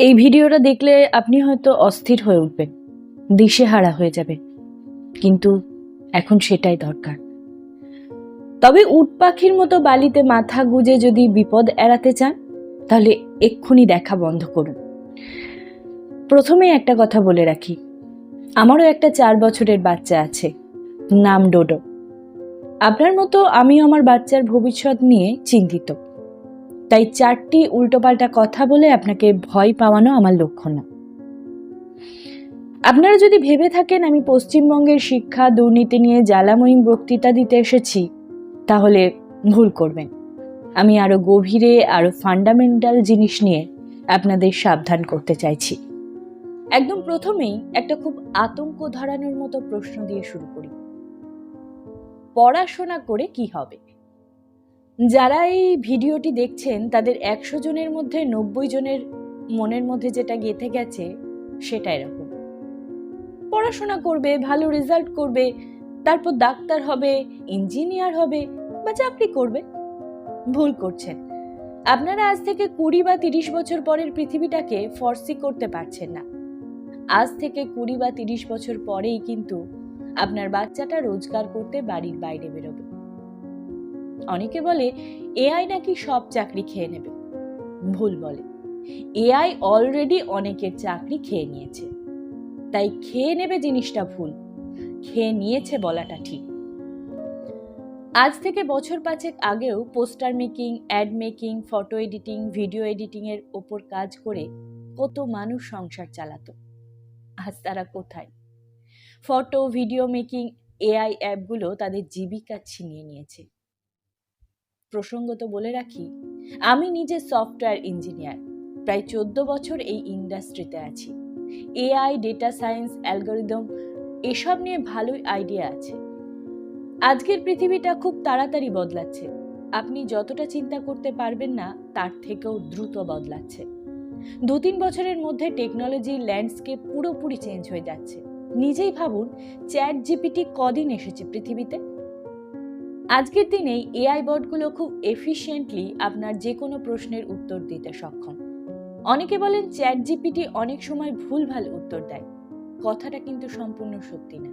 এই ভিডিওটা দেখলে আপনি হয়তো অস্থির হয়ে উঠবেন, দিশেহারা হয়ে যাবে কিন্তু এখন সেটাই দরকার। তবে উট পাখির মতো বালিতে মাথা গুজে যদি বিপদ এড়াতে চান, তাহলে এক্ষুনি দেখা বন্ধ করুন। প্রথমে একটা কথা বলে রাখি, আমারও একটা চার বছরের বাচ্চা আছে, নাম ডোডো। আপনার মতো আমিও আমার বাচ্চার ভবিষ্যৎ নিয়ে চিন্তিত। তাই চারটি উল্টোপাল্টা কথা বলে আপনাকে ভয় পাওয়ানো আমার লক্ষ্য না। আপনারা যদি ভেবে থাকেন আমি পশ্চিমবঙ্গের শিক্ষা, দুর্নীতি নিয়ে জ্বালাময়ী বক্তৃতা দিতে এসেছি, তাহলে ভুল করবেন। আমি আরও গভীরে, আরও ফান্ডামেন্টাল জিনিস নিয়ে আপনাদের সাবধান করতে চাইছি। একদম প্রথমেই একটা খুব আতঙ্ক ধরানোর মতো প্রশ্ন দিয়ে শুরু করি। পড়াশোনা করে কি হবে? যারা এই ভিডিওটি দেখছেন, তাদের একশো জনের মধ্যে নব্বই জনের মনের মধ্যে যেটা গেঁথে গেছে সেটা এরকম। পড়াশোনা করবে, ভালো রেজাল্ট করবে, তারপর ডাক্তার হবে ইঞ্জিনিয়ার হবে, বা চাকরি করবে। ভুল করছেন। আপনারা আজ থেকে কুড়ি বা তিরিশ বছর পরের পৃথিবীটাকে ফর্সি করতে পারছেন না। আজ থেকে কুড়ি বা তিরিশ বছর পরেই কিন্তু আপনার বাচ্চাটা রোজগার করতে বাড়ির বাইরে বেরোবে। অনেকে বলে, এআই নাকি সব চাকরি খেয়ে নেবে। ভুল বলে। এআই অলরেডি অনেকের চাকরি খেয়ে নিয়েছে। তাই খেয়ে নেবে জিনিসটা ভুল। খেয়ে নিয়েছে বলাটা ঠিক। আজ থেকে বছর পাঁচেক আগেও poster making, ad making, photo editing, video editing এর ওপর কাজ করে কত মানুষ সংসার চালাতো। আজ তারা কোথায়? ফটো, ভিডিও মেকিং, এআই অ্যাপগুলো তাদের জীবিকা ছিনিয়ে নিয়েছে। প্রসঙ্গত বলে রাখি, আমি নিজে সফটওয়্যার ইঞ্জিনিয়ার। প্রায় চোদ্দ বছর এই ইন্ডাস্ট্রিতে আছি। এআই, ডেটা সায়েন্স, অ্যালগোরিদম, এসব নিয়ে ভালোই আইডিয়া আছে। আজকের পৃথিবীটা খুব তাড়াতাড়ি বদলাচ্ছে। আপনি যতটা চিন্তা করতে পারবেন না, তার থেকেও দ্রুত বদলাচ্ছে। দু তিন বছরের মধ্যে টেকনোলজির ল্যান্ডস্কেপ পুরোপুরি চেঞ্জ হয়ে যাচ্ছে। নিজেই ভাবুন, চ্যাট জিপিটি কদিন এসেছে পৃথিবীতে? আজকের দিনেই এআই বটগুলো খুব এফিশিয়েন্টলি আপনার যে কোনো প্রশ্নের উত্তর দিতে সক্ষম। অনেকে বলেন চ্যাট জিপিটি অনেক সময় ভুলভাল উত্তর দেয়। কথাটা কিন্তু সম্পূর্ণ সত্যি না।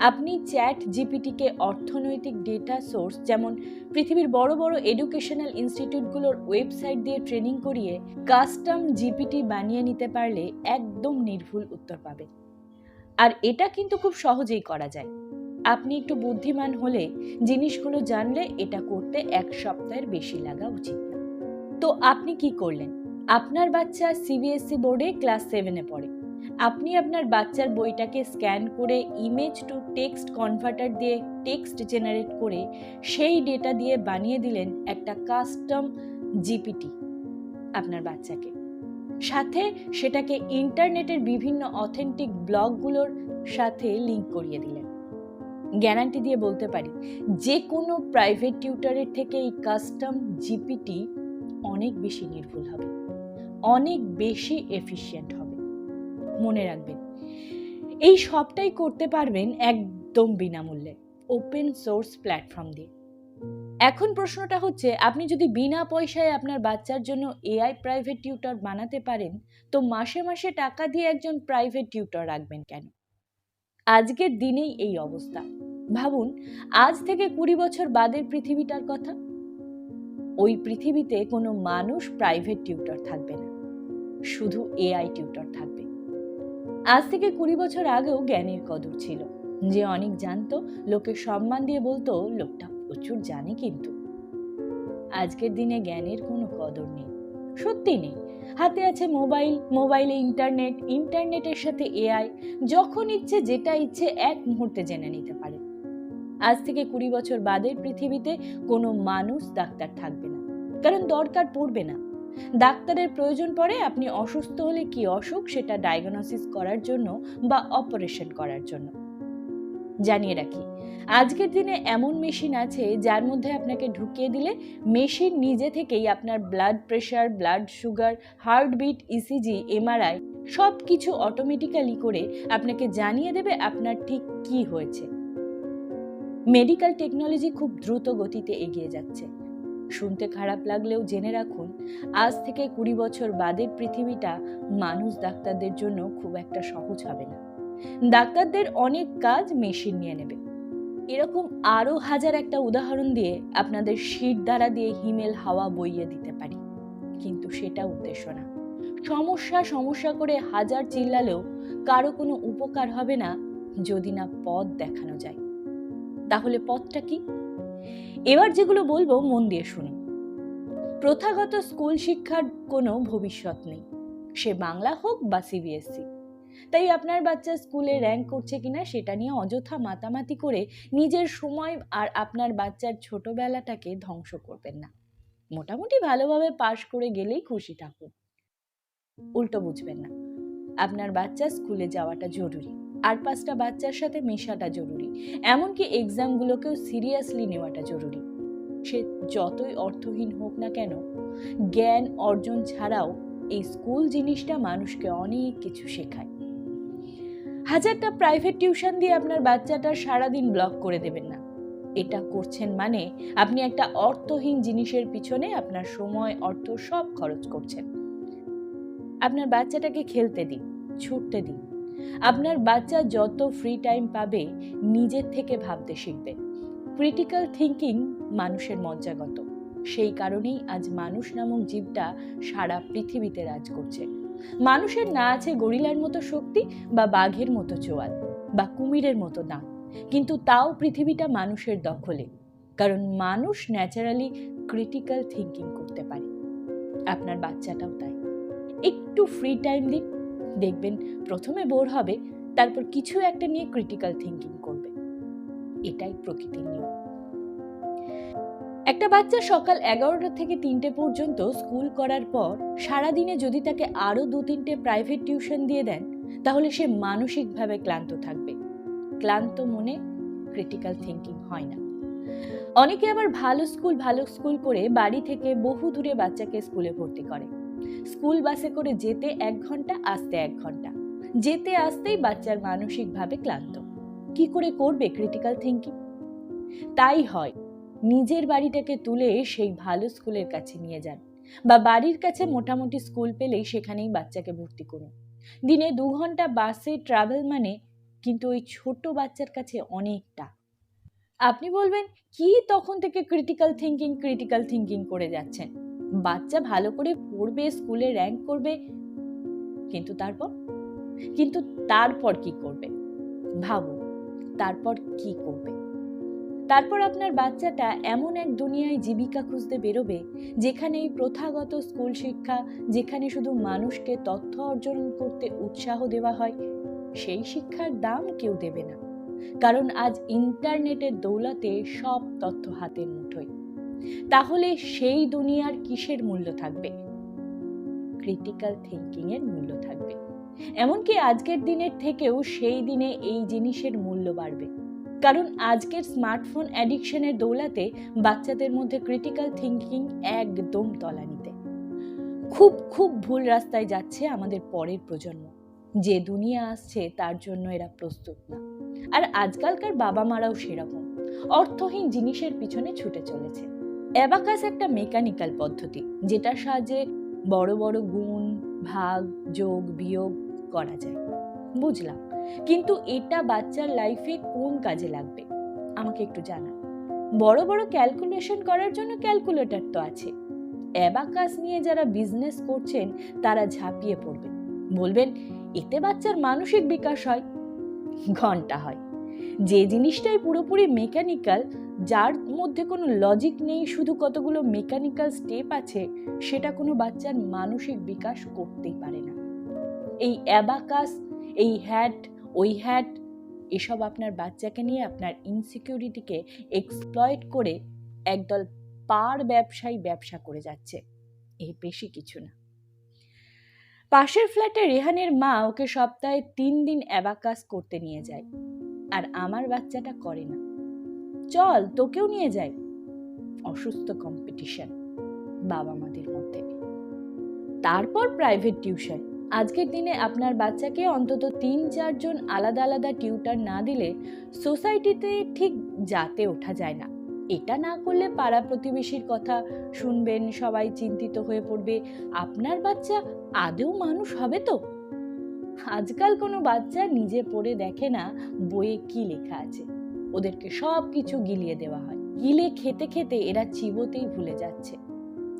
আপনি চ্যাট জিপিটিকে অর্থনৈতিক ডেটা সোর্স যেমন পৃথিবীর বড় বড় এডুকেশনাল ইনস্টিটিউটগুলোর ওয়েবসাইট দিয়ে ট্রেনিং করিয়ে কাস্টম জিপিটি বানিয়ে নিতে পারলে একদম নির্ভুল উত্তর পাবে আর এটা কিন্তু খুব সহজেই করা যায়। আপনি একটু বুদ্ধিমান হলে জিনিসগুলো জানলে এটা করতে এক সপ্তাহের বেশি লাগা উচিত না। তো আপনি কি করলেন? আপনার বাচ্চা সিবিএসসি বোর্ডে ক্লাস সেভেনে পড়ে। আপনি আপনার বাচ্চার বইটাকে স্ক্যান করে ইমেজ টু টেক্সট কনভার্টার দিয়ে টেক্সট জেনারেট করে সেই ডেটা দিয়ে বানিয়ে দিলেন একটা কাস্টম জিপিটি আপনার বাচ্চাকে। সাথে সেটাকে ইন্টারনেটের বিভিন্ন অথেন্টিক ব্লগগুলোর সাথে লিঙ্ক করিয়ে দিলেন। গ্যারান্টি দিয়ে বলতে পারি, যে কোনো প্রাইভেট টিউটারের থেকে এই কাস্টম জিপিটি অনেক বেশি নির্ভুল হবে, অনেক বেশি এফিশিয়েন্ট হবে। মনে রাখবেন, এই সবটাই করতে পারবেন একদম বিনামূল্যে ওপেন সোর্স প্ল্যাটফর্ম দিয়ে। এখন প্রশ্নটা হচ্ছে, আপনি যদি বিনা পয়সায় আপনার বাচ্চার জন্য এআই প্রাইভেট টিউটর বানাতে পারেন, তো মাসে মাসে টাকা দিয়ে একজন প্রাইভেট টিউটর রাখবেন কেন? আজকের দিনেই এই অবস্থা। ভাবুন, আজ থেকে কুড়ি বছর বাদের পৃথিবীটার কথা। ওই পৃথিবীতে কোনো মানুষ প্রাইভেট টিউটর থাকবে না। শুধু এআই টিউটর থাকবে। আজ থেকে কুড়ি বছর আগেও জ্ঞানের কদর ছিল। যে অনেক জানতো লোকে সম্মান দিয়ে বলতো, লোকটা প্রচুর জানে কিন্তু। আজকের দিনে জ্ঞানের কোনো কদর নেই। সত্যি নেই। হাতে আছে মোবাইল, মোবাইলে ইন্টারনেট, ইন্টারনেটের সাথে এআই, যখন ইচ্ছে, যেটা ইচ্ছে, এক মুহূর্তে জেনে নিতে পারে। আজ থেকে কুড়ি বছর বাদের পৃথিবীতে কোনো মানুষ ডাক্তার থাকবে না, কারণ দরকার পড়বে না। ডাক্তারের প্রয়োজন পড়ে আপনি অসুস্থ হলে কি অসুখ, সেটা ডায়াগনোসিস করার জন্য বা অপারেশন করার জন্য। জানিয়ে রাখি। আজকের দিনে এমন মেশিন আছে যার মধ্যে আপনাকে ঢুকিয়ে দিলে মেশিন নিজে থেকেই আপনার blood pressure blood sugar heartbeat ECG MRI সব কিছু অটোমেটিক্যালি করে আপনাকে জানিয়ে দেবে আপনার ঠিক কি হয়েছে। মেডিকেল টেকনোলজি খুব দ্রুত গতিতে এগিয়ে যাচ্ছে। শুনতে খারাপ লাগলেও জেনে রাখুন, আজ থেকে কুড়ি বছর বাদের পৃথিবীটা মানুষ ডাক্তারদের জন্য খুব একটা সহজ হবে না। ডাক্তারদের অনেক কাজ মেশিন নিয়ে নেবে। এরকম আরও হাজার একটা উদাহরণ দিয়ে আপনাদের শীত দ্বারা দিয়ে হিমেল হাওয়া বইয়ে দিতে পারি। কিন্তু সেটা উদ্দেশ্য না। সমস্যা সমস্যা করে হাজার চিল্লালেও কারও কোনো উপকার হবে না যদি না পথ দেখানো যায়। তাহলে পথটা কি? এবার যেগুলো বলব মন দিয়ে শুনুন। প্রথাগত স্কুল শিক্ষার কোনো ভবিষ্যৎ নেই। সে বাংলা হোক বা সিবিএসসি তাই আপনার বাচ্চা স্কুলে র্যাঙ্ক করছে কিনা সেটা নিয়ে অযথা মাতামাতি করে নিজের সময় আর আপনার বাচ্চার ছোটবেলাটাকে ধ্বংস করবেন না। মোটামুটি ভালোভাবে পাশ করে গেলেই খুশি থাকুন উল্টো বুঝবেন না। আপনার বাচ্চা স্কুলে যাওয়াটা জরুরি। আর পাঁচটা বাচ্চার সাথে মেশাটা জরুরি। এমনকি এক্সামগুলোকেও সিরিয়াসলি নেওয়াটা জরুরি। সে যতই অর্থহীন হোক না কেন, জ্ঞান অর্জন ছাড়াও এই স্কুল জিনিসটা মানুষকে অনেক কিছু শেখায়। হাজারটা প্রাইভেট টিউশন দিয়ে আপনার বাচ্চাটার সারাদিন ব্লক করে দেবেন না। এটা করছেন মানে আপনি একটা অর্থহীন জিনিসের পিছনে আপনার সময়, অর্থ সব খরচ করছেন। আপনার বাচ্চাটাকে খেলতে দিন, ছুটতে দিন। আপনার বাচ্চা যত ফ্রি টাইম পাবে, নিজের থেকে ভাবতে শিখবে। ক্রিটিক্যাল থিঙ্কিং মানুষের মজ্জাগত। সেই কারণেই আজ মানুষ নামক জীবটা সারা পৃথিবীতে রাজ করছে। মানুষের না আছে গরিলার মতো শক্তি বা বাঘের মতো চোয়াল বা কুমিরের মতো দাঁত। কিন্তু তাও পৃথিবীটা মানুষের দখলে, কারণ মানুষ ন্যাচারালি ক্রিটিক্যাল থিঙ্কিং করতে পারে। আপনার বাচ্চাটাও তাই। একটু ফ্রি টাইম দিন, দেখবেন প্রথমে বোর হবে, তারপর কিছু একটা নিয়ে ক্রিটিক্যাল থিঙ্কিং করবে। এটাই প্রকৃতির নিয়ম। একটা বাচ্চা সকাল এগারোটা থেকে তিনটে পর্যন্ত স্কুল করার পর সারাদিনে যদি তাকে আরও দু তিনটে প্রাইভেট টিউশন দিয়ে দেন, তাহলে সে মানসিকভাবে ক্লান্ত থাকবে। ক্লান্ত মনে ক্রিটিক্যাল থিঙ্কিং হয় না। অনেকে আবার ভালো স্কুল ভালো স্কুল করে বাড়ি থেকে বহু দূরে বাচ্চাকে স্কুলে ভর্তি করে। স্কুল বাসে করে যেতে এক ঘণ্টা, আসতে এক ঘণ্টা। যেতে, আসতেই বাচ্চার মানসিকভাবে ক্লান্ত। কি করে করবে ক্রিটিক্যাল থিঙ্কিং তাই হয় নিজের বাড়িটাকে তুলে সেই ভালো স্কুলের কাছে নিয়ে যান বা বাড়ির কাছে মোটামুটি স্কুল পেলেই সেখানেই বাচ্চাকে ভর্তি করুন। দিনে দু ঘণ্টা বাসে ট্রাভেল মানে কিন্তু ওই ছোট বাচ্চার কাছে অনেকটা। আপনি বলবেন কি তখন থেকে ক্রিটিক্যাল থিঙ্কিং ক্রিটিক্যাল থিঙ্কিং করে যাচ্ছেন? বাচ্চা ভালো করে পড়বে স্কুলে র্যাঙ্ক করবে কিন্তু তারপর? কিন্তু তারপর কি করবে? ভাবুন তারপর কি করবে? তারপর আপনার বাচ্চাটা এমন এক দুনিয়ায় জীবিকা খুঁজতে বেরোবে যেখানে এই প্রথাগত স্কুল শিক্ষা, যেখানে শুধু মানুষকে তথ্য অর্জন করতে উৎসাহ দেওয়া হয়, সেই শিক্ষার দাম কেউ দেবে না। কারণ আজ ইন্টারনেটের দৌলতে সব তথ্য হাতের মুঠোয়। তাহলে সেই দুনিয়ার কিসের মূল্য থাকবে? ক্রিটিক্যাল থিঙ্কিং এর মূল্য থাকবে। এমনকি আজকের দিনের থেকেও সেই দিনে এই জিনিসের মূল্য বাড়বে। কারণ আজকের স্মার্টফোন অ্যাডিকশনের দৌলাতে বাচ্চাদের মধ্যে ক্রিটিক্যাল থিঙ্কিং একদম তলানিতে। খুব খুব ভুল রাস্তায় যাচ্ছে আমাদের পরের প্রজন্ম। যে দুনিয়া আসছে তার জন্য এরা প্রস্তুত না। আর আজকালকার বাবা মারাও সেরকম। অর্থহীন জিনিসের পিছনে ছুটে চলেছে। অ্যাবাকাস একটা মেকানিক্যাল পদ্ধতি, যেটার সাহায্যে বড় বড় গুণ, ভাগ, যোগ, বিয়োগ করা যায়। বুঝলাম। কিন্তু এটা বাচ্চার লাইফে কোন কাজে লাগবে? আমাকে একটু জানান। বড় বড় ক্যালকুলেশন করার জন্য ক্যালকুলেটর তো আছে। অ্যাবাকাস নিয়ে যারা বিজনেস করছেন, তারা ঝাঁপিয়ে পড়বে বলবেন, এতে বাচ্চার মানসিক বিকাশ হয়। ঘণ্টা হয়। যে জিনিসটাই পুরোপুরি মেকানিক্যাল যার মধ্যে কোনো লজিক নেই, শুধু কতগুলো মেকানিক্যাল স্টেপ আছে, সেটা কোনো বাচ্চার মানসিক বিকাশ করতেই পারে না। এই অ্যাবাকাস এই হ্যাট ওই হ্যাট এসব আপনার বাচ্চাকে নিয়ে আপনার ইনসিকিউরিটিকে এক্সপ্লয়েট করে একদল পার ব্যবসায়ী ব্যবসা করে যাচ্ছে। এই বেশি কিছু না। পাশের ফ্ল্যাটে রেহানের মা ওকে সপ্তাহে তিন দিন অ্যাবাকাস করতে নিয়ে যায়। আর আমার বাচ্চাটা করে না। চল, তোকেও নিয়ে যাই। অসুস্থ কম্পিটিশন বাবা মাদের মধ্যে। তারপর প্রাইভেট টিউশন আজকের দিনে আপনার বাচ্চাকে অন্তত তিন, চারজন আলাদা আলাদা টিউটার না দিলে সোসাইটিতে ঠিক যাতে ওঠা যায় না। এটা না করলে পাড়া প্রতিবেশীর কথা শুনবেন, সবাই চিন্তিত হয়ে পড়বে। আপনার বাচ্চা আদেও মানুষ হবে তো? আজকাল কোনো বাচ্চা নিজে পড়ে দেখে না, বইয়ে কি লেখা আছে। ওদেরকে সব কিছু গিলিয়ে দেওয়া হয়। গিলে খেতে খেতে এরা চিবোতেই ভুলে যাচ্ছে।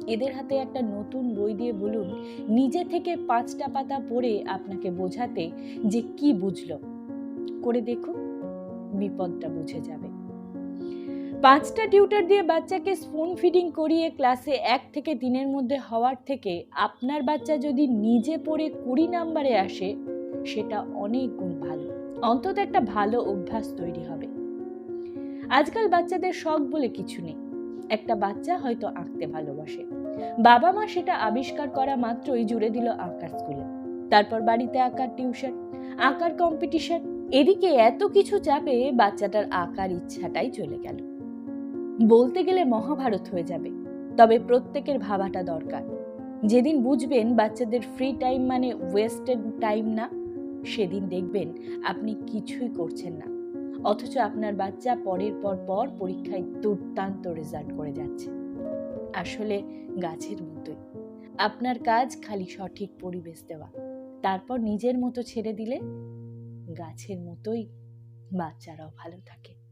এদের হাতে একটা নতুন বই দিয়ে বলুন, নিজে থেকে পাঁচটা পাতা পড়ে আপনাকে বোঝাতে যে কি বুঝলো। করে দেখুন, বিপদটা বুঝে যাবে। পাঁচটা টিউটার দিয়ে বাচ্চাকে স্পুন ফিডিং করিয়ে ক্লাসে এক থেকে তিনের মধ্যে হওয়ার থেকে আপনার বাচ্চা যদি নিজে পড়ে কুড়ি নাম্বারে আসে, সেটা অনেক গুণ ভালো। অন্তত একটা ভালো অভ্যাস তৈরি হবে। আজকাল বাচ্চাদের শখ বলে কিছু নেই। একটা বাচ্চা হয়তো আঁকতে ভালোবাসে। বাবা মা সেটা আবিষ্কার করা মাত্রই জুড়ে দিল আঁকার স্কুলে তারপর বাড়িতে আঁকার টিউশন আঁকার কম্পিটিশন এদিকে এত কিছু চাপে বাচ্চাটার আঁকার ইচ্ছাটাই চলে গেল। বলতে গেলে মহাভারত হয়ে যাবে, তবে প্রত্যেকের ভাবাটা দরকার। যেদিন বুঝবেন বাচ্চাদের ফ্রি টাইম মানে ওয়েস্টেড টাইম না, সেদিন দেখবেন আপনি কিছুই করছেন না। অথচ আপনার বাচ্চা পরের পর পর পরীক্ষায় দুর্দান্ত রেজাল্ট করে যাচ্ছে। আসলে গাছের মতোই। আপনার কাজ খালি সঠিক পরিবেশ দেওয়া। তারপর নিজের মতো ছেড়ে দিলে গাছের মতোই বাচ্চারাও ভালো থাকে।